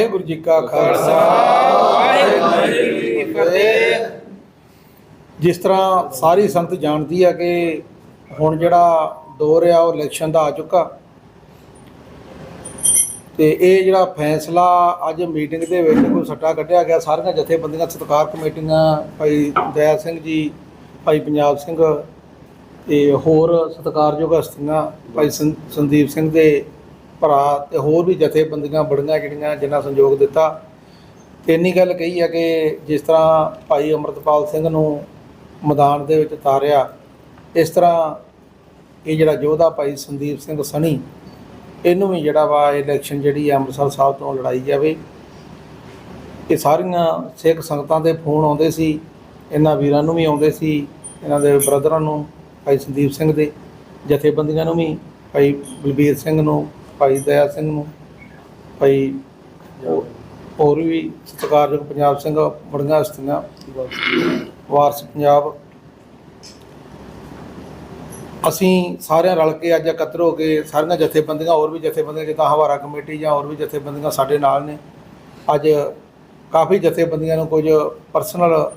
ਵਾਹਿਗੁਰੂ ਜੀ ਕਾ ਖਾਲਸਾ। ਵਾਹਿਗੁਰੂ ਜੀ ਕੀ ਫਤਿਹ ਜਿਸ ਤਰ੍ਹਾਂ ਸਾਰੀ ਸੰਤ ਜਾਣਦੀ ਹੈ ਕਿ ਹੁਣ ਜਿਹੜਾ ਦੌਰ ਆ ਉਹ ਇਲੈਕਸ਼ਨ ਦਾ ਆ ਚੁੱਕਾ। ਤੇ ਇਹ ਜਿਹੜਾ ਫੈਸਲਾ ਅੱਜ ਮੀਟਿੰਗ ਦੇ ਵਿੱਚ ਕੋਈ ਸੱਟਾ ਕੱਢਿਆ ਗਿਆ, ਸਾਰੀਆਂ ਜਥੇਬੰਦੀਆਂ, ਸਤਕਾਰ ਕਮੇਟੀਆਂ, ਭਾਈ ਦਇਆ ਸਿੰਘ ਜੀ, ਭਾਈ ਪੰਜਾਬ ਸਿੰਘ ਤੇ ਹੋਰ ਸਤਿਕਾਰਯੋਗ ਹਸਤੀਆਂ, ਭਾਈ ਸੰਦੀਪ ਸਿੰਘ ਦੇ ਭਰਾ ਤੇ ਹੋਰ ਵੀ ਜਥੇਬੰਦੀਆਂ ਬੜੀਆਂ ਜਿਹੜੀਆਂ ਜਿਨ੍ਹਾਂ ਸੰਯੋਗ ਦਿੱਤਾ। ਤੇ ਇੰਨੀ ਗੱਲ ਕਹੀ ਹੈ ਕਿ ਜਿਸ ਤਰ੍ਹਾਂ ਭਾਈ ਅਮਰਤਪਾਲ ਸਿੰਘ ਨੂੰ ਮੈਦਾਨ ਦੇ ਵਿੱਚ ਤਾਰਿਆ ਇਸ ਤਰ੍ਹਾਂ ਇਹ ਜਿਹੜਾ ਯੋਧਾ ਭਾਈ ਸੰਦੀਪ ਸਿੰਘ ਸਣੀ, ਇਹਨੂੰ ਵੀ ਜਿਹੜਾ ਵਾ ਇਲੈਕਸ਼ਨ ਜਿਹੜੀ ਆ ਅੰਮ੍ਰਿਤਸਰ ਸਾਹਿਬ ਤੋਂ ਲੜਾਈ ਜਾਵੇ। ਇਹ ਸਾਰੀਆਂ ਸਿੱਖ ਸੰਗਤਾਂ ਦੇ ਫੋਨ ਆਉਂਦੇ ਸੀ, ਇਹਨਾਂ ਵੀਰਾਂ ਨੂੰ ਵੀ ਆਉਂਦੇ ਸੀ, ਇਹਨਾਂ ਦੇ ਬ੍ਰਦਰਾਂ ਨੂੰ, ਭਾਈ ਸੰਦੀਪ ਸਿੰਘ ਦੇ ਜਥੇਬੰਦੀਆਂ ਨੂੰ ਵੀ, ਭਾਈ ਬਲਬੀਰ ਸਿੰਘ ਨੂੰ ਭਾਈ ਦਇਆ ਸਿੰਘ ਨੂੰ, ਭਾਈ ਹੋ- ਹੋਰ ਵੀ ਸਤਿਕਾਰਯੋਗ ਪੰਜਾਬ ਸਿੰਘ, ਬੜੀਆਂ ਹਸਤੀਆਂ, ਵਾਰਸ ਪੰਜਾਬ। ਅਸੀਂ ਸਾਰਿਆਂ ਰਲ ਕੇ ਅੱਜ ਇਕੱਤਰ ਹੋ ਕੇ ਸਾਰੀਆਂ ਜਥੇਬੰਦੀਆਂ ਹੋਰ ਵੀ ਜਥੇਬੰਦੀਆਂ, ਜਿੱਦਾਂ ਹਵਾਰਾ ਕਮੇਟੀ ਜਾਂ ਹੋਰ ਵੀ ਜਥੇਬੰਦੀਆਂ ਸਾਡੇ ਨਾਲ ਨੇ, ਅੱਜ ਕਾਫੀ ਜਥੇਬੰਦੀਆਂ ਨੂੰ ਕੁਝ ਪਰਸਨਲ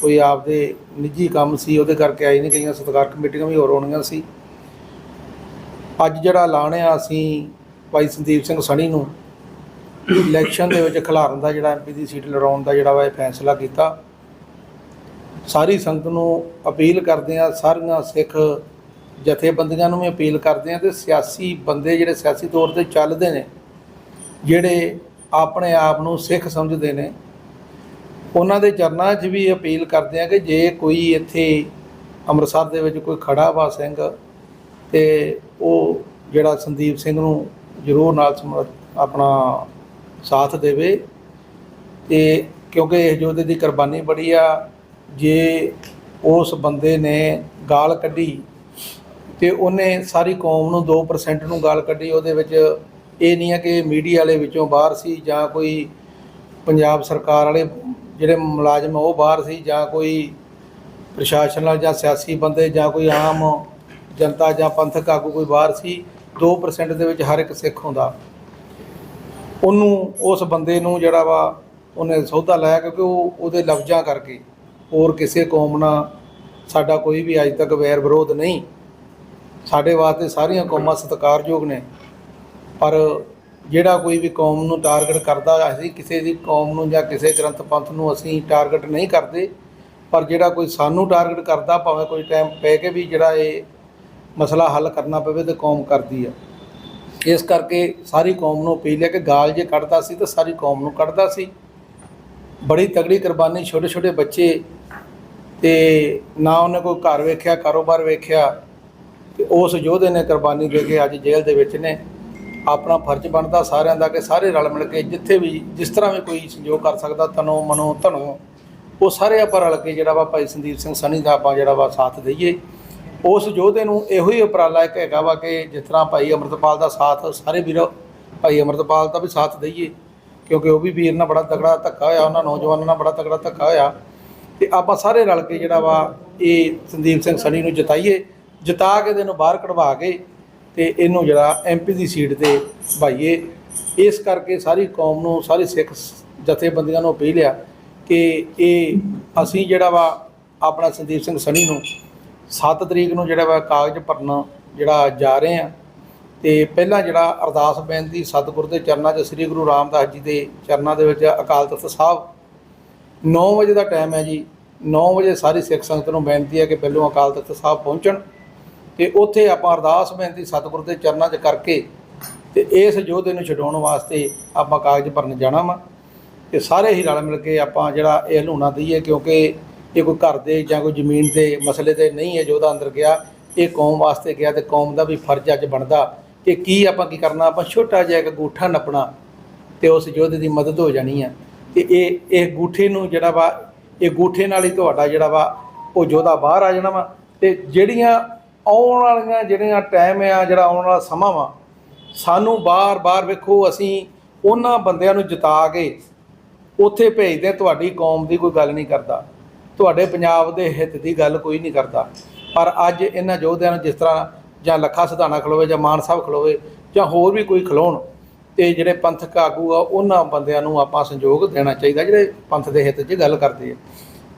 ਕੋਈ ਆਪਦੇ ਨਿੱਜੀ ਕੰਮ ਸੀ, ਉਹਦੇ ਕਰਕੇ ਆਈ ਨਹੀਂ ਗਈਆਂ, ਸਤਿਕਾਰ ਕਮੇਟੀਆਂ ਵੀ ਹੋਰ ਹੋਣੀਆਂ ਸੀ। ਅੱਜ ਜਿਹੜਾ ਐਲਾਨ ਆ, ਅਸੀਂ ਭਾਈ ਸੰਦੀਪ ਸਿੰਘ ਸਣੀ ਨੂੰ ਇਲੈਕਸ਼ਨ ਦੇ ਵਿੱਚ ਖਿਲਾਰਨ ਦਾ ਜਿਹੜਾ ਐਮਪੀ ਦੀ ਸੀਟ ਲੜਾਉਣ ਦਾ ਜਿਹੜਾ ਵਾ ਇਹ ਫੈਸਲਾ ਕੀਤਾ। ਸਾਰੀ ਸੰਗਤ ਨੂੰ ਅਪੀਲ ਕਰਦੇ ਆ ਸਾਰੀਆਂ ਸਿੱਖ ਜਥੇਬੰਦੀਆਂ ਨੂੰ ਵੀ ਅਪੀਲ ਕਰਦੇ ਆ ਤੇ ਸਿਆਸੀ ਬੰਦੇ ਜਿਹੜੇ ਸਿਆਸੀ ਤੌਰ ਤੇ ਚੱਲਦੇ ਨੇ, ਜਿਹੜੇ ਆਪਣੇ ਆਪ ਨੂੰ ਸਿੱਖ ਸਮਝਦੇ ਨੇ, ਉਹਨਾਂ ਦੇ ਚਰਨਾਂ 'ਚ ਵੀ ਅਪੀਲ ਕਰਦੇ ਆ ਕਿ ਜੇ ਕੋਈ ਇੱਥੇ ਅੰਮ੍ਰਿਤਸਰ ਦੇ ਵਿੱਚ ਕੋਈ ਖੜਾ ਵਾ ਸਿੰਘ ਤੇ ਉਹ ਜਿਹੜਾ ਸੰਦੀਪ ਸਿੰਘ ਨੂੰ ਜ਼ਰੂਰ ਨਾਲ ਸਮਰ ਆਪਣਾ ਸਾਥ ਦੇਵੇ ਤੇ ਕਿਉਂਕਿ ਇਹ ਯੋਧੇ ਦੀ ਕੁਰਬਾਨੀ ਬੜੀ ਆ, ਜੇ ਉਸ ਬੰਦੇ ਨੇ ਗਾਲ ਕੱਢੀ ਤੇ ਉਹਨੇ ਸਾਰੀ ਕੌਮ ਨੂੰ 2% ਨੂੰ ਗਾਲ ਕੱਢੀ, ਉਹਦੇ ਵਿੱਚ ਇਹ ਨਹੀਂ ਹੈ ਕਿ ਮੀਡੀਆ ਵਾਲੇ ਵਿੱਚੋਂ ਬਾਹਰ ਸੀ ਜਾਂ ਕੋਈ ਪੰਜਾਬ ਸਰਕਾਰ ਵਾਲੇ ਜਿਹੜੇ ਮੁਲਾਜ਼ਮ ਆ, ਉਹ ਬਾਹਰ ਸੀ ਜਾਂ ਕੋਈ ਪ੍ਰਸ਼ਾਸਨ ਨਾਲ ਜਾਂ ਸਿਆਸੀ ਬੰਦੇ ਜਾਂ ਕੋਈ ਆਮ ਜਨਤਾ ਜਾਂ ਪੰਥਕ ਆਗੂ ਕੋਈ ਬਾਹਰ ਸੀ 2% ਦੇ ਵਿੱਚ ਹਰ ਇੱਕ ਸਿੱਖ ਹੁੰਦਾ। ਉਹਨੂੰ, ਉਸ ਬੰਦੇ ਨੂੰ ਜਿਹੜਾ ਵਾ, ਉਹਨੇ ਸੌਦਾ ਲਾਇਆ ਕਿਉਂਕਿ ਉਹ ਉਹਦੇ ਲਫ਼ਜ਼ਾਂ ਕਰਕੇ। ਹੋਰ ਕਿਸੇ ਕੌਮ ਨਾਲ ਸਾਡਾ ਕੋਈ ਵੀ ਅੱਜ ਤੱਕ ਵੈਰ ਵਿਰੋਧ ਨਹੀਂ। ਸਾਡੇ ਵਾਸਤੇ ਸਾਰੀਆਂ ਕੌਮਾਂ ਸਤਿਕਾਰਯੋਗ ਨੇ। ਪਰ ਜਿਹੜਾ ਕੋਈ ਵੀ ਕੌਮ ਨੂੰ ਟਾਰਗੇਟ ਕਰਦਾ ਅਸੀਂ ਕਿਸੇ ਦੀ ਕੌਮ ਨੂੰ ਜਾਂ ਕਿਸੇ ਗ੍ਰੰਥ ਪੰਥ ਨੂੰ ਅਸੀਂ ਟਾਰਗੇਟ ਨਹੀਂ ਕਰਦੇ। ਪਰ ਜਿਹੜਾ ਕੋਈ ਸਾਨੂੰ ਟਾਰਗੇਟ ਕਰਦਾ, ਭਾਵੇਂ ਕੋਈ ਟਾਈਮ ਪੈ ਕੇ ਵੀ ਜਿਹੜਾ ਇਹ ਮਸਲਾ ਹੱਲ ਕਰਨਾ ਪਵੇ ਤੇ ਕੌਮ ਕਰਦੀ ਆ। ਇਸ ਕਰਕੇ ਸਾਰੀ ਕੌਮ ਨੂੰ ਅਪੀਲ ਹੈ ਕਿ ਗਾਲ ਜੇ ਕੱਢਦਾ ਸੀ ਤਾਂ ਸਾਰੀ ਕੌਮ ਨੂੰ ਕੱਢਦਾ ਸੀ। ਬੜੀ ਤਗੜੀ ਕੁਰਬਾਨੀ ਛੋਟੇ ਛੋਟੇ ਬੱਚੇ ਤੇ ਨਾ ਉਹਨੇ ਕੋਈ ਘਰ ਵੇਖਿਆ, ਕਾਰੋਬਾਰ ਵੇਖਿਆ ਤੇ ਉਸ ਯੋਧੇ ਨੇ ਕੁਰਬਾਨੀ ਦੇ ਕੇ ਅੱਜ ਜੇਲ੍ਹ ਦੇ ਵਿੱਚ ਨੇ। ਆਪਣਾ ਫਰਜ਼ ਬਣਦਾ ਸਾਰਿਆਂ ਦਾ ਕਿ ਸਾਰੇ ਰਲ ਮਿਲ ਕੇ ਜਿੱਥੇ ਵੀ, ਜਿਸ ਤਰ੍ਹਾਂ ਵੀ ਕੋਈ ਸੰਯੋਗ ਕਰ ਸਕਦਾ, ਤਨੋ, ਮਨੋ, ਧਨੋ, ਉਹ ਸਾਰੇ ਆਪਾਂ ਰਲ ਕੇ ਜਿਹੜਾ ਵਾ ਭਾਈ ਸੰਦੀਪ ਸਿੰਘ ਸਨੀ ਦਾ ਆਪਾਂ ਜਿਹੜਾ ਵਾ ਸਾਥ ਦਈਏ। ਉਸ ਯੋਧੇ ਨੂੰ ਇਹੋ ਹੀ ਉਪਰਾਲਾ ਇੱਕ ਹੈਗਾ ਵਾ ਕਿ ਜਿਸ ਤਰ੍ਹਾਂ ਭਾਈ ਅਮਰਤਪਾਲ ਦਾ ਸਾਥ, ਸਾਰੇ ਵੀਰ, ਭਾਈ ਅਮਰਤਪਾਲ ਦਾ ਵੀ ਸਾਥ ਦਈਏ, ਕਿਉਂਕਿ ਉਹ ਵੀ ਵੀਰ ਨਾਲ ਬੜਾ ਤਗੜਾ ਧੱਕਾ ਹੋਇਆ, ਉਹਨਾਂ ਨੌਜਵਾਨਾਂ ਨਾਲ ਬੜਾ ਤਗੜਾ ਧੱਕਾ ਹੋਇਆ। ਤੇ ਆਪਾਂ ਸਾਰੇ ਰਲ ਕੇ ਜਿਹੜਾ ਵਾ, ਇਹ ਸੰਦੀਪ ਸਿੰਘ ਸਣੀ ਨੂੰ ਜਿਤਾਈਏ, ਜਿਤਾ ਕੇ ਇਹਨੂੰ ਬਾਹਰ ਕਢਵਾ ਕੇ ਤੇ ਇਹਨੂੰ ਜਿਹੜਾ ਐਮਪੀ ਦੀ ਸੀਟ ਤੇ ਭਾਈਏ, ਇਸ ਕਰਕੇ ਸਾਰੀ ਕੌਮ ਨੂੰ, ਸਾਰੇ ਸਿੱਖ ਜਥੇਬੰਦੀਆਂ ਨੂੰ ਅਪੀਲ ਆ ਕਿ ਇਹ ਅਸੀਂ ਜਿਹੜਾ ਵਾ, ਆਪਣਾ ਸੰਦੀਪ ਸਿੰਘ ਸਣੀ ਨੂੰ 7 ਤਰੀਕ ਨੂੰ ਜਿਹੜਾ ਵਾ ਕਾਗਜ਼ ਭਰਨ ਜਿਹੜਾ ਜਾ ਰਹੇ ਆ। ਤੇ ਪਹਿਲਾਂ ਜਿਹੜਾ ਅਰਦਾਸ ਬੇਨਤੀ ਸਤਿਗੁਰ ਦੇ ਚਰਨਾਂ 'ਚ ਸ੍ਰੀ ਗੁਰੂ ਰਾਮਦਾਸ ਜੀ ਦੇ ਚਰਨਾਂ ਦੇ ਵਿੱਚ ਅਕਾਲ ਤਖਤ ਸਾਹਿਬ 9 ਵਜੇ ਦਾ ਟਾਈਮ ਹੈ ਜੀ। 9 ਵਜੇ ਸਾਰੀ ਸਿੱਖ ਸੰਗਤ ਨੂੰ ਬੇਨਤੀ ਹੈ ਕਿ ਪਹਿਲੋਂ ਅਕਾਲ ਤਖਤ ਸਾਹਿਬ ਪਹੁੰਚਣ ਤੇ ਉੱਥੇ ਆਪਾਂ ਅਰਦਾਸ ਬੇਨਤੀ ਸਤਿਗੁਰ ਦੇ ਚਰਨਾਂ 'ਚ ਕਰਕੇ ਤੇ ਇਸ ਯੋਧੇ ਨੂੰ ਛਡਾਉਣ ਵਾਸਤੇ ਆਪਾਂ ਕਾਗਜ਼ ਭਰਨ ਜਾਣਾ ਵਾ। ਤੇ ਸਾਰੇ ਹੀ ਰਲ ਮਿਲ ਕੇ ਆਪਾਂ ਜਿਹੜਾ ਇਹ ਹਲੂਣਾ ਦਈਏ ਕਿਉਂਕਿ ਇਹ ਕੋਈ ਘਰ ਦੇ ਜਾਂ ਕੋਈ ਜ਼ਮੀਨ ਦੇ ਮਸਲੇ ਤੇ ਨਹੀਂ ਹੈ ਯੋਧਾ ਅੰਦਰ ਗਿਆ, ਇਹ ਕੌਮ ਵਾਸਤੇ ਗਿਆ ਤੇ ਕੌਮ ਦਾ ਵੀ ਫਰਜ਼ ਅੱਜ ਬਣਦਾ। ਕਿ ਕੀ ਆਪਾਂ ਕੀ ਕਰਨਾ? ਆਪਾਂ ਛੋਟਾ ਜਿਹਾ ਇੱਕ ਗੂਠਾ ਨੱਪਣਾ ਤੇ ਉਸ ਯੋਧੇ ਦੀ ਮਦਦ ਹੋ ਜਾਣੀ ਆ ਤੇ ਇਹ ਇਹ ਗੂਠੇ ਨੂੰ ਜਿਹੜਾ ਵਾ, ਇਹ ਗੂਠੇ ਨਾਲ ਹੀ ਤੁਹਾਡਾ ਜਿਹੜਾ ਵਾ, ਉਹ ਯੋਧਾ ਬਾਹਰ ਆ ਜਾਣਾ ਵਾ। ਤੇ ਜਿਹੜੀਆਂ ਆਉਣ ਵਾਲੀਆਂ ਜਿਹੜੀਆਂ ਟਾਈਮ ਆ, ਜਿਹੜਾ ਆਉਣ ਵਾਲਾ ਸਮਾਂ ਵਾ, ਸਾਨੂੰ ਬਾਰ-ਬਾਰ ਵੇਖੋ, ਅਸੀਂ ਉਹਨਾਂ ਬੰਦਿਆਂ ਨੂੰ ਜਿਤਾ ਕੇ ਉੱਥੇ ਭੇਜਦੇ ਤੁਹਾਡੀ ਕੌਮ ਦੀ ਕੋਈ ਗੱਲ ਨਹੀਂ ਕਰਦਾ। ਤੁਹਾਡੇ ਪੰਜਾਬ ਦੇ ਹਿੱਤ ਦੀ ਗੱਲ ਕੋਈ ਨਹੀਂ ਕਰਦਾ। ਪਰ ਅੱਜ ਇਹਨਾਂ ਯੋਧਿਆਂ ਨੂੰ ਜਿਸ ਤਰ੍ਹਾਂ ਜਾਂ ਲੱਖਾ ਸਿਧਾਣਾ ਖਲੋਵੇ ਜਾਂ ਮਾਨ ਸਾਹਿਬ ਖਲੋਵੇ ਜਾਂ ਹੋਰ ਵੀ ਕੋਈ ਖਲੋਣ, ਤੇ ਜਿਹੜੇ ਪੰਥਕ ਆਗੂ ਆ, ਉਹਨਾਂ ਬੰਦਿਆਂ ਨੂੰ ਆਪਾਂ ਸੰਯੋਗ ਦੇਣਾ ਚਾਹੀਦਾ, ਜਿਹੜੇ ਪੰਥ ਦੇ ਹਿੱਤ 'ਚ ਗੱਲ ਕਰਦੇ ਆ।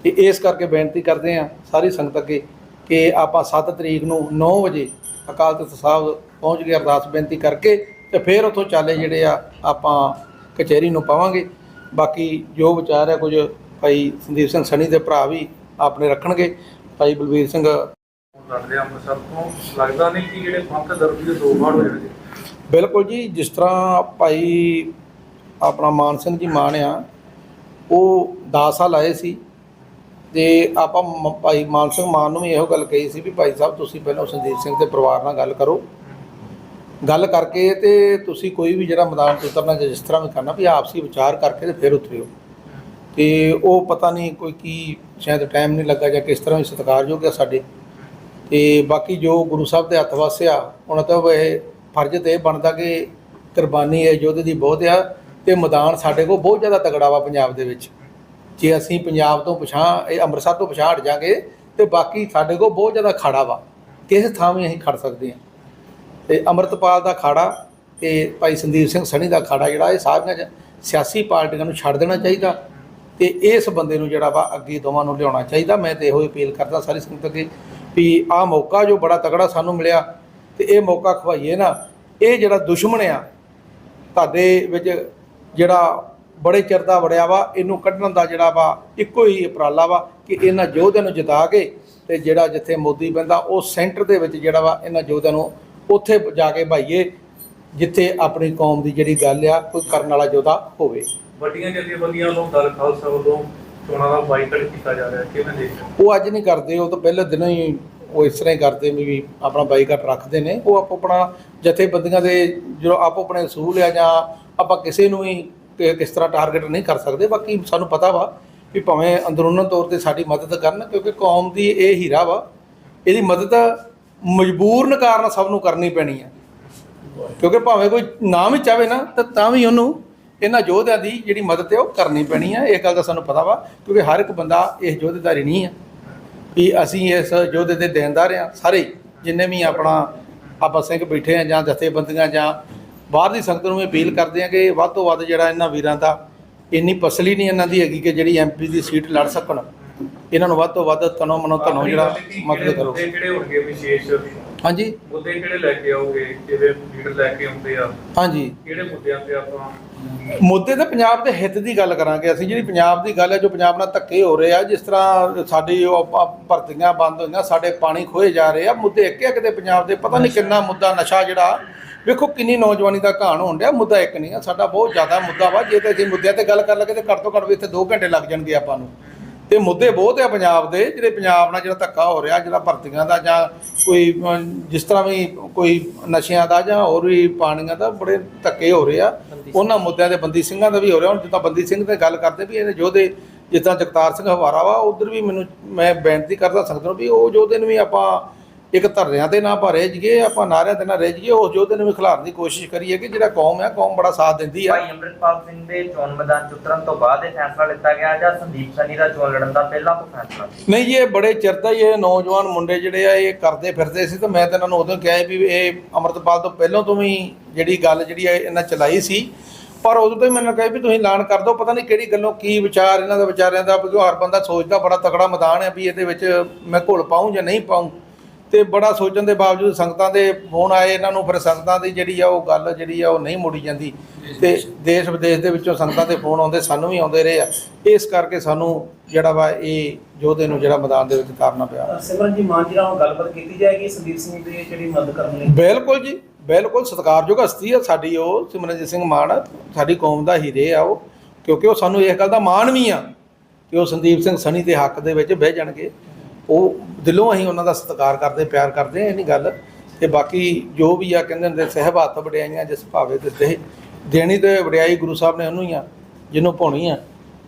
ਤੇ ਇਸ ਕਰਕੇ ਬੇਨਤੀ ਕਰਦੇ ਆ ਸਾਰੀ ਸੰਗਤ ਅੱਗੇ ਕਿ ਆਪਾਂ 7 ਤਰੀਕ ਨੂੰ 9 ਵਜੇ ਅਕਾਲ ਤਖਤ ਸਾਹਿਬ ਪਹੁੰਚ ਕੇ ਅਰਦਾਸ ਬੇਨਤੀ ਕਰਕੇ ਤੇ ਫਿਰ ਉੱਥੋਂ ਚਾਲੇ ਜਿਹੜੇ ਆ ਆਪਾਂ ਕਚਹਿਰੀ ਨੂੰ ਪਾਵਾਂਗੇ। ਬਾਕੀ ਜੋ ਵਿਚਾਰ ਹੈ ਕੁਝ ਭਾਈ ਸੰਦੀਪ ਸਿੰਘ ਸਣੀ ਦੇ ਭਰਾ ਵੀ ਆਪਣੇ ਰੱਖਣਗੇ। ਭਾਈ ਬਲਵੀਰ ਸਿੰਘ ਲੜਦੇ ਆ ਅੰਮ੍ਰਿਤਸਰ ਤੋਂ। ਲੱਗਦਾ ਨਹੀਂ ਕਿ ਜਿਹੜੇ ਪੰਥ ਦਰਦੀ ਦੇ ਦੋ ਵਾਰ ਹੋਏ ਨੇ। ਬਿਲਕੁਲ ਜੀ ਜਿਸ ਤਰ੍ਹਾਂ ਭਾਈ ਆਪਣਾ ਮਾਨ ਸਿੰਘ ਜੀ ਮਾਨ ਆ ਉਹ 10 ਸਾਲ ਆਏ ਸੀ ਤੇ ਆਪਾਂ ਮ- ਭਾਈ ਮਾਨ ਸਿੰਘ ਮਾਨ ਨੂੰ ਵੀ ਇਹੋ ਗੱਲ ਕਹੀ ਸੀ ਵੀ ਭਾਈ ਸਾਹਿਬ ਤੁਸੀਂ ਪਹਿਲਾਂ ਸੰਦੀਪ ਸਿੰਘ ਦੇ ਪਰਿਵਾਰ ਨਾਲ ਗੱਲ ਕਰੋ। ਗੱਲ ਕਰਕੇ ਤੇ ਤੁਸੀਂ ਕੋਈ ਵੀ ਜਿਹੜਾ ਮੈਦਾਨ 'ਚ ਉਤਰਨਾ ਜਾਂ ਜਿਸ ਤਰ੍ਹਾਂ ਵੀ ਕਰਨਾ ਵੀ ਆਪਸੀ ਵਿਚਾਰ ਕਰਕੇ ਤੇ ਫਿਰ ਉਤਰਿਓ। ਤੇ ਉਹ ਪਤਾ ਨਹੀਂ ਕੋਈ ਕੀ, ਸ਼ਾਇਦ ਟਾਈਮ ਨਹੀਂ ਲੱਗਾ ਜਾਂ ਕਿਸ ਤਰ੍ਹਾਂ ਵੀ ਸਤਿਕਾਰਯੋਗ ਆ ਸਾਡੇ। ਤੇ ਬਾਕੀ ਜੋ ਗੁਰੂ ਸਾਹਿਬ ਦੇ ਹੱਥ ਵਾਸਿਆ, ਉਹਨਾਂ ਤੋਂ ਇਹ ਫਰਜ਼ ਤੇ ਇਹ ਬਣਦਾ ਕਿ ਕੁਰਬਾਨੀ ਹੈ, ਯੁੱਧ ਦੀ ਬਹੁਤ ਆ ਤੇ ਮੈਦਾਨ ਸਾਡੇ ਕੋਲ ਬਹੁਤ ਜ਼ਿਆਦਾ ਤਗੜਾ ਵਾ ਪੰਜਾਬ ਦੇ ਵਿੱਚ। ਜੇ ਅਸੀਂ ਪੰਜਾਬ ਤੋਂ ਪਛਾਂ ਇਹ ਅੰਮ੍ਰਿਤਸਰ ਤੋਂ ਪਛਾਂ ਹਟ ਜਾਗੇ ਤੇ ਬਾਕੀ ਸਾਡੇ ਕੋਲ ਬਹੁਤ ਜ਼ਿਆਦਾ ਖਾੜਾ ਵਾ। ਕਿਸੇ ਥਾਂ ਵੀ ਅਸੀਂ ਖੜ ਸਕਦੇ ਹਾਂ। ਤੇ ਅੰਮ੍ਰਿਤਪਾਲ ਦਾ ਖਾੜਾ ਤੇ ਭਾਈ ਸੰਦੀਪ ਸਿੰਘ ਸਣੀ ਦਾ ਖਾੜਾ ਜਿਹੜਾ, ਇਹ ਸਾਰੀਆਂ ਸਿਆਸੀ ਪਾਰਟੀਆਂ ਨੂੰ ਛੱਡ ਦੇਣਾ ਚਾਹੀਦਾ। ਤੇ ਇਸ ਬੰਦੇ ਨੂੰ ਜਿਹੜਾ ਵਾ ਅੱਗੇ ਦੋਵਾਂ ਨੂੰ ਲਿਆਉਣਾ ਚਾਹੀਦਾ। ਮੈਂ ਤੇ ਇਹੋ ਹੀ ਅਪੀਲ ਕਰਦਾ ਸਾਰੀ ਸੰਗਤ ਅੱਗੇ ਵੀ ਆਹ ਮੌਕਾ ਜੋ ਬੜਾ ਤਗੜਾ ਸਾਨੂੰ ਮਿਲਿਆ ਤੇ ਇਹ ਮੌਕਾ ਖਵਾਈਏ ਨਾ। ਇਹ ਜਿਹੜਾ ਦੁਸ਼ਮਣ ਆ, ਤੁਹਾਡੇ ਵਿੱਚ ਜਿਹੜਾ ਬੜੇ ਚਿਰ ਦਾ ਵੜਿਆ ਵਾ, ਇਹਨੂੰ ਕੱਢਣ ਦਾ ਜਿਹੜਾ ਵਾ ਇੱਕੋ ਹੀ ਉਪਰਾਲਾ ਵਾ ਕਿ ਇਹਨਾਂ ਯੋਧਿਆਂ ਨੂੰ ਜਿਤਾ ਕੇ ਤੇ ਜਿਹੜਾ ਜਿੱਥੇ ਮੋਦੀ ਬੰਦਾ ਉਹ ਸੈਂਟਰ ਦੇ ਵਿੱਚ ਜਿਹੜਾ ਵਾ ਇਹਨਾਂ ਯੋਧਿਆਂ ਨੂੰ ਉੱਥੇ ਜਾ ਕੇ ਭਾਈਏ, ਜਿੱਥੇ ਆਪਣੀ ਕੌਮ ਦੀ ਜਿਹੜੀ ਗੱਲ ਆ, ਕੋਈ ਕਰਨ ਵਾਲਾ ਯੋਧਾ ਹੋਵੇ। ਵੱਡੀਆਂ ਜਥੇਬੰਦੀਆਂ ਵੱਲੋਂ ਦਲ ਖਾਲਸਾ ਵੱਲੋਂ ਚੋਣਾਂ ਦਾ ਬਾਈਕਾਟ ਕੀਤਾ ਜਾ ਰਿਹਾ, ਕਿਵੇਂ ਦੇਖਦੇ ਹੋ? ਉਹ ਅੱਜ ਨਹੀਂ ਕਰਦੇ, ਉਹ ਤਾਂ ਪਹਿਲੇ ਦਿਨੋਂ ਹੀ ਉਹ ਇਸ ਤਰ੍ਹਾਂ ਹੀ ਕਰਦੇ ਵੀ ਆਪਣਾ ਬਾਈਕਾਟ ਰੱਖਦੇ ਨੇ ਉਹ ਆਪੋ ਆਪਣਾ ਜਥੇਬੰਦੀਆਂ ਦੇ ਜੋ ਆਪੋ ਆਪਣੇ ਅਸੂਲ ਆ ਜਾਂ ਆਪਾਂ ਕਿਸੇ ਨੂੰ ਵੀ ਕਿਸ ਤਰ੍ਹਾਂ ਟਾਰਗੇਟ ਨਹੀਂ ਕਰ ਸਕਦੇ, ਬਾਕੀ ਸਾਨੂੰ ਪਤਾ ਵਾ ਵੀ ਭਾਵੇਂ ਅੰਦਰੂਨੀ ਤੌਰ ਤੇ ਸਾਡੀ ਮਦਦ ਕਰਨ, ਕਿਉਂਕਿ ਕੌਮ ਦੀ ਇਹ ਹੀਰਾ ਵਾ, ਇਹਦੀ ਮਦਦ ਮਜਬੂਰਨ ਕਾਰਨ ਸਭ ਨੂੰ ਕਰਨੀ ਪੈਣੀ ਆ ਕਿਉਂਕਿ ਭਾਵੇਂ ਕੋਈ ਨਾ ਵੀ ਚਾਹੇ ਨਾ, ਤਾਂ ਤਾਂ ਵੀ ਉਹਨੂੰ ਇਹਨਾਂ ਯੋਧਿਆਂ ਦੀ ਜਿਹੜੀ ਮਦਦ ਹੈ ਉਹ ਕਰਨੀ ਪੈਣੀ ਹੈ। ਇਹ ਗੱਲ ਦਾ ਸਾਨੂੰ ਪਤਾ ਵਾ ਕਿਉਂਕਿ ਹਰ ਇੱਕ ਬੰਦਾ ਇਸ ਯੋਧੇਦਾਰੀ ਨਹੀਂ ਹੈ। ਵੀ ਅਸੀਂ ਇਸ ਯੋਧੇ ਦੇ ਦੇਣਦਾਰ ਆ ਸਾਰੇ ਜਿੰਨੇ ਵੀ ਆਪਣਾ ਆਪਾਂ ਸਿੰਘ ਬੈਠੇ ਆ ਜਾਂ ਜਥੇਬੰਦੀਆਂ ਜਾਂ ਬਾਹਰ ਦੀ ਸੰਗਤ ਨੂੰ ਇਹ ਅਪੀਲ ਕਰਦੇ ਆ ਕਿ ਵੱਧ ਤੋਂ ਵੱਧ ਜਿਹੜਾ ਇਹਨਾਂ ਵੀਰਾਂ ਦਾ ਇੰਨੀ ਪਸਲੀ ਨਹੀਂ ਇਹਨਾਂ ਦੀ ਹੈਗੀ ਕਿ ਜਿਹੜੀ ਐਮਪੀ ਦੀ ਸੀਟ ਲੜ ਸਕਣ। ਇਹਨਾਂ ਨੂੰ ਵੱਧ ਤੋਂ ਵੱਧ ਤਨੋਂ ਮਨੋਂ ਧਨੋਂ ਜਿਹੜਾ ਮਦਦ ਕਰੋ। ਕਿਹੜੇ ਹੋਣਗੇ ਵਿਸ਼ੇਸ਼? ਹਾਂਜੀ। ਮੁੱਦੇ ਕਿਹੜੇ ਲੈ ਕੇ ਆਓਗੇ? ਜਿਵੇਂ ਲੀਡਰ ਲੈ ਕੇ ਆਉਂਦੇ ਆ? ਹਾਂਜੀ। ਕਿਹੜੇ ਮੁੱਦਿਆਂ ਤੇ ਆਪਾਂ ਮੁੱਦੇ ਤੇ ਪੰਜਾਬ ਦੇ ਹਿੱਤ ਦੀ ਗੱਲ ਕਰਾਂਗੇ ਅਸੀਂ ਜਿਹੜੀ ਪੰਜਾਬ ਦੀ ਗੱਲ ਹੈ ਜੋ ਪੰਜਾਬ ਨਾਲ ਧੱਕੇ ਹੋ ਰਹੇ ਆ ਜਿਸ ਤਰ੍ਹਾਂ ਸਾਡੀ ਉਹ ਭਰਤੀਆਂ ਬੰਦ ਹੋਈਆਂ ਸਾਡੇ ਪਾਣੀ ਖੋਏ ਜਾ ਰਹੇ ਆ ਮੁੱਦੇ ਇੱਕ ਇੱਕ ਦੇ ਪੰਜਾਬ ਦੇ ਪਤਾ ਨਹੀਂ ਕਿੰਨਾ ਮੁੱਦਾ ਨਸ਼ਾ ਜਿਹੜਾ ਵੇਖੋ ਕਿੰਨੀ ਨੌਜਵਾਨੀ ਦਾ ਘਾਣ ਹੋਣ ਡਿਆ ਮੁੱਦਾ ਇੱਕ ਨਹੀਂ ਆ ਸਾਡਾ ਬਹੁਤ ਜ਼ਿਆਦਾ ਮੁੱਦਾ ਵਾ ਜੇ ਤੇ ਅਸੀਂ ਮੁੱਦਿਆਂ ਤੇ ਗੱਲ ਕਰ ਲਗੇ ਤੇ ਘੱਟ ਤੋਂ ਘੱਟ ਵੀ ਇੱਥੇ 2 ਘੰਟੇ ਲੱਗ ਜਾਣਗੇ ਆਪਾਂ ਨੂੰ। ਤੇ ਮੁੱਦੇ ਬਹੁਤ ਆ ਪੰਜਾਬ ਦੇ ਜਿਹੜੇ ਪੰਜਾਬ ਨਾਲ ਜਿਹੜਾ ਧੱਕਾ ਹੋ ਰਿਹਾ ਜਿਹੜਾ ਭਰਤੀਆਂ ਦਾ ਜਾਂ ਕੋਈ ਜਿਸ ਤਰ੍ਹਾਂ ਵੀ ਕੋਈ ਨਸ਼ਿਆਂ ਦਾ ਜਾਂ ਹੋਰ ਵੀ ਪਾਣੀਆਂ ਦਾ ਬੜੇ ਧੱਕੇ ਹੋ ਰਹੇ ਆ। ਉਹਨਾਂ ਮੁੱਦਿਆਂ ਦੇ ਬੰਦੀ ਸਿੰਘਾਂ ਦਾ ਵੀ ਹੋ ਰਿਹਾ। ਹੁਣ ਜਿੱਦਾਂ ਬੰਦੀ ਸਿੰਘ ਤੇ ਗੱਲ ਕਰਦੇ ਵੀ ਇਹਦੇ ਯੋਧੇ ਜਿੱਦਾਂ ਜਗਤਾਰ ਸਿੰਘ ਹਵਾਰਾ ਵਾ ਉਧਰ ਵੀ ਮੈਨੂੰ ਮੈਂ ਬੇਨਤੀ ਕਰਦਾ ਸੰਗਤ ਨੂੰ ਵੀ ਉਹ ਯੋਧੇ ਨੂੰ ਵੀ ਆਪਾਂ ਇੱਕ ਧਰਨਿਆਂ ਤੇ ਨਾ ਭਰੇ ਜੀਏ ਆਪਾਂ ਨਾਰਿਆਂ ਤੇ ਨਾ ਰਹਿ ਜੀਏ ਉਸ ਯੋਧੇ ਨੂੰ ਵੀ ਖਿਲਾਰਨ ਦੀ ਕੋਸ਼ਿਸ਼ ਕਰੀਏ ਕਿ ਜਿਹੜਾ ਕੌਮ ਆ ਕੌਮ ਬੜਾ ਸਾਥ ਦਿੰਦੀ ਆ ਭਾਈ ਅੰਮ੍ਰਿਤਪਾਲ ਸਿੰਘ ਦੇ ਚੋਣ ਮੈਦਾਨ ਚ ਉਤਰਨ ਤੋਂ ਬਾਅਦ ਇਹ ਫੈਸਲਾ ਲਿੱਤਾ ਗਿਆ ਜਾਂ ਸੰਦੀਪ ਸਨੀ ਦਾ ਚੋਣ ਲੜਨ ਦਾ ਪਹਿਲਾਂ ਤੋਂ ਫੈਸਲਾ ਸੀ? ਨਹੀਂ ਜੀ ਇਹ ਬੜੇ ਚਿਰ ਦਾ ਹੀ ਇਹ ਨੌਜਵਾਨ ਮੁੰਡੇ ਜਿਹੜੇ ਆ ਇਹ ਕਰਦੇ ਫਿਰਦੇ ਸੀ ਤੇ ਮੈਂ ਤਾਂ ਇਹਨਾਂ ਨੂੰ ਉਦੋਂ ਕਿਹਾ ਵੀ ਇਹ ਅਮਰਤਪਾਲ ਤੋਂ ਪਹਿਲਾਂ ਤੋਂ ਵੀ ਜਿਹੜੀ ਗੱਲ ਜਿਹੜੀ ਹੈ ਇਹਨਾਂ ਚਲਾਈ ਸੀ। ਪਰ ਉਦੋਂ ਤੋਂ ਹੀ ਮੈਨੂੰ ਕਹੇ ਵੀ ਤੁਸੀਂ ਐਲਾਨ ਕਰ ਦਿਓ ਪਤਾ ਨਹੀਂ ਕਿਹੜੀ ਗੱਲੋਂ ਕੀ ਵਿਚਾਰ ਇਹਨਾਂ ਦਾ ਵਿਚਾਰਿਆਂ ਦਾ ਕਿਉਂਕਿ ਹਰ ਬੰਦਾ ਸੋਚਦਾ ਬੜਾ ਤਕੜਾ ਮੈਦਾਨ ਹੈ ਵੀ ਇਹਦੇ ਵਿੱਚ ਮੈਂ ਘੁਲ ਪਾਉਂ ਜਾਂ ਨਹੀਂ ਪਾਉਂ ਤੇ ਬੜਾ ਸੋਚਣ ਦੇ ਬਾਵਜੂਦ ਸੰਗਤਾਂ ਦੇ ਫੋਨ ਆਏ ਇਹਨਾਂ ਨੂੰ ਫਿਰ ਸੰਗਤਾਂ ਦੀ ਜਿਹੜੀ ਆ ਉਹ ਗੱਲ ਜਿਹੜੀ ਆ ਉਹ ਨਹੀਂ ਮੁੜੀ ਜਾਂਦੀ। ਤੇ ਦੇਸ਼ ਵਿਦੇਸ਼ ਦੇ ਵਿੱਚੋਂ ਸੰਗਤਾਂ ਦੇ ਫੋਨ ਆਉਂਦੇ ਸਾਨੂੰ ਵੀ ਆਉਂਦੇ ਰਹੇ ਆ। ਇਸ ਕਰਕੇ ਸਾਨੂੰ ਜਿਹੜਾ ਵਾ ਇਹ ਯੋਧੇ ਨੂੰ ਜਿਹੜਾ ਮੈਦਾਨ ਦੇ ਵਿੱਚ ਉਤਾਰਨਾ ਪਿਆ। ਸਿਮਰਨ ਜੀ ਮਾਨ ਜੀ ਨਾਲ ਗੱਲਬਾਤ ਕੀਤੀ ਜਾਏਗੀ ਸੰਦੀਪ ਸਿੰਘ ਦੀ ਜਿਹੜੀ ਮਦਦ ਕਰਨ ਲਈ। ਬਿਲਕੁਲ ਜੀ ਬਿਲਕੁਲ ਸਤਿਕਾਰਯੋਗ ਹਸਤੀ ਆ ਸਾਡੀ ਉਹ ਸਿਮਰਨਜੀਤ ਸਿੰਘ ਮਾਨ। ਸਾਡੀ ਕੌਮ ਦਾ ਹੀਰੇ ਆ ਉਹ ਕਿਉਂਕਿ ਉਹ ਸਾਨੂੰ ਇਸ ਗੱਲ ਦਾ ਮਾਣ ਵੀ ਆ ਕਿ ਉਹ ਸੰਦੀਪ ਸਿੰਘ ਸਣੀ ਦੇ ਹੱਕ ਦੇ ਵਿੱਚ ਬਹਿ ਜਾਣਗੇ। ਉਹ ਦਿਲੋਂ ਅਸੀਂ ਉਹਨਾਂ ਦਾ ਸਤਿਕਾਰ ਕਰਦੇ ਪਿਆਰ ਕਰਦੇ ਇਹ ਨਹੀਂ ਗੱਲ। ਤੇ ਬਾਕੀ ਜੋ ਵੀ ਆ ਕਹਿੰਦੇ ਹੁੰਦੇ ਸਹਿਬ ਹੱਥ ਵਡਿਆਈਆਂ ਜਿਸ ਭਾਵੇ ਦਿੱਤੇ ਦੇਣੀ ਤੇ ਵਡਿਆਈ ਗੁਰੂ ਸਾਹਿਬ ਨੇ ਉਹਨੂੰ ਹੀ ਆ ਜਿਹਨੂੰ ਪਾਉਣੀ ਆ।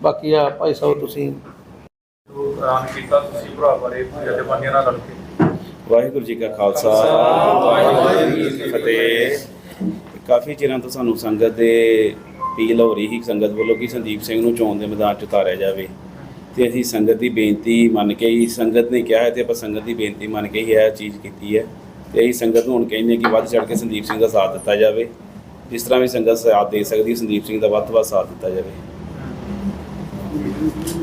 ਬਾਕੀ ਆ ਭਾਈ ਸਾਹਿਬ ਤੁਸੀਂ ਜੋ ਐਲਾਨ ਕੀਤਾ ਤੁਸੀਂ ਭਰਾ ਬਾਰੇ ਜਥੇਬੰਦੀਆਂ ਨਾਲ ਰਲ ਕੇ। ਵਾਹਿਗੁਰੂ ਜੀ ਕਾ ਖਾਲਸਾ। ਵਾਹਿਗੁਰੂ ਜੀ ਕੀ ਫਤਿਹ। ਕਾਫੀ ਚਿਰਾਂ ਤੋਂ ਸਾਨੂੰ ਸੰਗਤ ਦੇ ਅਪੀਲ ਹੋ ਰਹੀ ਸੀ ਸੰਗਤ ਵੱਲੋਂ ਕਿ ਸੰਦੀਪ ਸਿੰਘ ਨੂੰ ਚੋਣ ਦੇ ਮੈਦਾਨ 'ਚ ਉਤਾਰਿਆ ਜਾਵੇ। ਤੇ ਅਸੀਂ ਸੰਗਤ ਦੀ ਬੇਨਤੀ ਮੰਨ ਕੇ ਹੀ ਸੰਗਤ ਨੇ ਕਿਹਾ ਹੈ ਤੇ ਆਪਾਂ ਸੰਗਤ ਦੀ ਬੇਨਤੀ ਮੰਨ ਕੇ ਹੀ ਇਹ ਚੀਜ਼ ਕੀਤੀ ਹੈ ਤੇ ਅਸੀਂ ਸੰਗਤ ਨੂੰ ਹੁਣ ਕਹਿੰਦੇ ਕਿ ਵੱਧ ਚੜ ਕੇ ਸੰਦੀਪ ਸਿੰਘ ਦਾ ਸਾਥ ਦਿੱਤਾ ਜਾਵੇ। ਜਿਸ ਤਰ੍ਹਾਂ ਵੀ ਸੰਗਤ ਸਾਥ ਦੇ ਸਕਦੀ ਸੰਦੀਪ ਸਿੰਘ ਦਾ ਵੱਧ ਤੋਂ ਵੱਧ ਸਾਥ ਦਿੱਤਾ ਜਾਵੇ।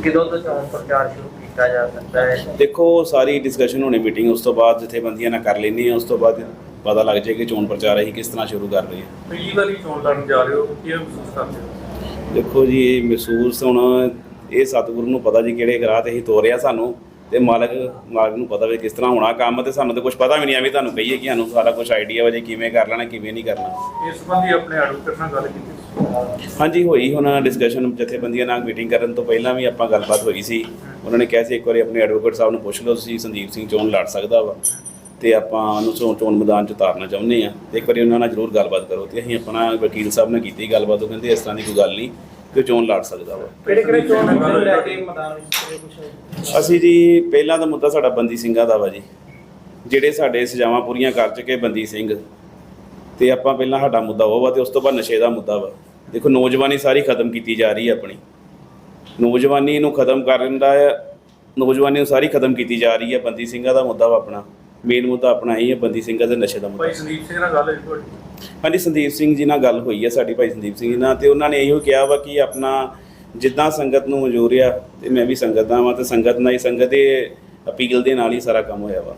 ਕਿਦੋਂ ਤੋਂ ਚੋਣ ਪ੍ਰਚਾਰ ਸ਼ੁਰੂ ਕੀਤਾ ਜਾ ਸਕਦਾ ਹੈ? ਦੇਖੋ ਸਾਰੀ ਡਿਸਕਸ਼ਨ ਹੋਣੀ ਮੀਟਿੰਗ ਉਸ ਤੋਂ ਬਾਅਦ ਜਥੇਬੰਦੀਆਂ ਨਾਲ ਕਰ ਲੈਣੀ ਹੈ ਉਸ ਤੋਂ ਬਾਅਦ ਪਤਾ ਲੱਗ ਜਾਏ ਕਿ ਚੋਣ ਪ੍ਰਚਾਰ ਅਸੀਂ ਕਿਸ ਤਰ੍ਹਾਂ ਸ਼ੁਰੂ ਕਰ ਰਹੇ ਹਾਂ। ਪਹਿਲੀ ਵਾਰੀ ਚੋਣ ਲੜਨ ਜਾ ਰਹੇ ਹੋ ਕੀ ਮਹਿਸੂਸ ਕਰਦੇ ਹੋ? ਦੇਖੋ ਜੀ ਇਹ ਮਹਿਸੂਸ ਹੁਣ ਇਹ ਸਤਿਗੁਰੂ ਨੂੰ ਪਤਾ ਜੀ ਕਿਹੜੇ ਰਾਹ ਤੇ ਅਸੀਂ ਤੋਰਿਆ ਸਾਨੂੰ ਤੇ ਮਾਲਕ ਮਾਲਕ ਨੂੰ ਪਤਾ ਵੀ ਕਿਸ ਤਰ੍ਹਾਂ ਹੋਣਾ ਕੰਮ ਤੇ ਸਾਨੂੰ ਤੇ ਕੁਝ ਪਤਾ ਵੀ ਨਹੀਂ ਐਵੇਂ ਤੁਹਾਨੂੰ ਕਹੀਏ ਕਿ ਸਾਨੂੰ ਸਾਰਾ ਕੁਝ ਆਈਡੀਆ ਵਾ ਜੀ ਕਿਵੇਂ ਕਰ ਲੈਣਾ ਕਿਵੇਂ ਨਹੀਂ ਕਰਨਾ। ਇਸ ਸੰਬੰਧੀ ਆਪਣੇ ਐਡਵੋਕੇਟ ਨਾਲ ਗੱਲ ਕੀਤੀ ਹਾਂਜੀ ਹੋਈ ਹੁਣ ਡਿਸਕਸ਼ਨ ਜਥੇਬੰਦੀਆਂ ਨਾਲ ਮੀਟਿੰਗ ਕਰਨ ਤੋਂ ਪਹਿਲਾਂ ਵੀ ਆਪਾਂ ਗੱਲਬਾਤ ਹੋਈ ਸੀ। ਉਹਨਾਂ ਨੇ ਕਿਹਾ ਸੀ ਇੱਕ ਵਾਰੀ ਆਪਣੇ ਐਡਵੋਕੇਟ ਸਾਹਿਬ ਨੂੰ ਪੁੱਛ ਲਓ ਤੁਸੀਂ ਸੰਦੀਪ ਸਿੰਘ ਚੋਣ ਲੜ ਸਕਦਾ ਵਾ। ਤੇ ਆਪਾਂ ਉਹਨੂੰ ਚੋਣ ਚੋਣ ਮੈਦਾਨ ਚ ਉਤਾਰਨਾ ਚਾਹੁੰਦੇ ਆ ਇੱਕ ਵਾਰੀ ਉਹਨਾਂ ਨਾਲ ਜ਼ਰੂਰ ਗੱਲਬਾਤ ਕਰੋ ਤੇ ਅਸੀਂ ਆਪਣਾ ਵਕੀਲ ਸਾਹਿਬ ਨਾਲ ਕੀਤੀ ਗੱਲਬਾਤ ਉਹ ਕਹਿੰਦੇ ਇਸ ਤਰ੍ਹਾਂ ਦੀ ਕੋਈ ਗੱਲ ਨਹੀਂ। ਕਿ ਉਹ ਚੋਣ ਲੜ ਸਕਦਾ ਵਾ। ਕਿਹੜੇ ਕਿਹੜੇ ਚੋਣ ਮੁੱਦੇ ਨੂੰ ਲੈ ਕੇ ਮੈਦਾਨ ਵਿੱਚ? ਕੁਝ ਅਸੀਂ ਜੀ ਪਹਿਲਾਂ ਤਾਂ ਮੁੱਦਾ ਸਾਡਾ ਬੰਦੀ ਸਿੰਘਾਂ ਦਾ ਵਾ ਜੀ। ਜਿਹੜੇ ਸਾਡੇ ਸਜ਼ਾਵਾਂ ਪੂਰੀਆਂ ਕਰ ਚੁੱਕੇ ਬੰਦੀ ਸਿੰਘ। ਤੇ ਆਪਾਂ ਪਹਿਲਾਂ ਸਾਡਾ ਮੁੱਦਾ ਉਹ ਵਾ ਤੇ ਉਸ ਤੋਂ ਬਾਅਦ ਨਸ਼ੇ ਦਾ ਮੁੱਦਾ ਵਾ। ਦੇਖੋ ਨੌਜਵਾਨੀ ਸਾਰੀ ਖਤਮ ਕੀਤੀ ਜਾ ਰਹੀ ਹੈ ਆਪਣੀ। ਨੌਜਵਾਨੀ ਨੂੰ ਖਤਮ ਕਰਨ ਦਾ ਨੌਜਵਾਨੀ ਨੂੰ ਸਾਰੀ ਖਤਮ ਕੀਤੀ ਜਾ ਰਹੀ ਹੈ ਬੰਦੀ ਸਿੰਘਾਂ ਦਾ ਮੁੱਦਾ ਵਾ ਆਪਣਾ। ਮੇਨ ਮੁੱਦਾ ਆਪਣਾ ਹੀ ਹੈ ਬੰਦੀ ਸਿੰਘਾਂ ਦੇ ਨਸ਼ੇ ਦਾ ਮੁੱਦਾ। ਭਾਈ ਸੰਦੀਪ ਸਿੰਘ ਨਾਲ ਗੱਲ ਹੋਈ ਤੁਹਾਡੀ। ਹਾਂਜੀ, ਸੰਦੀਪ ਸਿੰਘ ਜੀ ਨਾਲ ਗੱਲ ਹੋਈ ਹੈ ਸਾਡੀ ਭਾਈ ਸੰਦੀਪ ਸਿੰਘ ਜੀ ਨਾਲ, ਤੇ ਉਹਨਾਂ ਨੇ ਇਹੋ ਕਿਹਾ ਵਾ ਕਿ ਆਪਣਾ ਜਿੱਦਾਂ ਸੰਗਤ ਨੂੰ ਮਨਜ਼ੂਰ ਆ, ਤੇ ਮੈਂ ਵੀ ਸੰਗਤ ਦਾ ਵਾਂ, ਤੇ ਸੰਗਤ ਨਾਲ ਹੀ ਸੰਗਤ ਦੇ ਅਪੀਲ ਦੇ ਨਾਲ ਹੀ ਸਾਰਾ ਕੰਮ ਹੋਇਆ ਵਾ।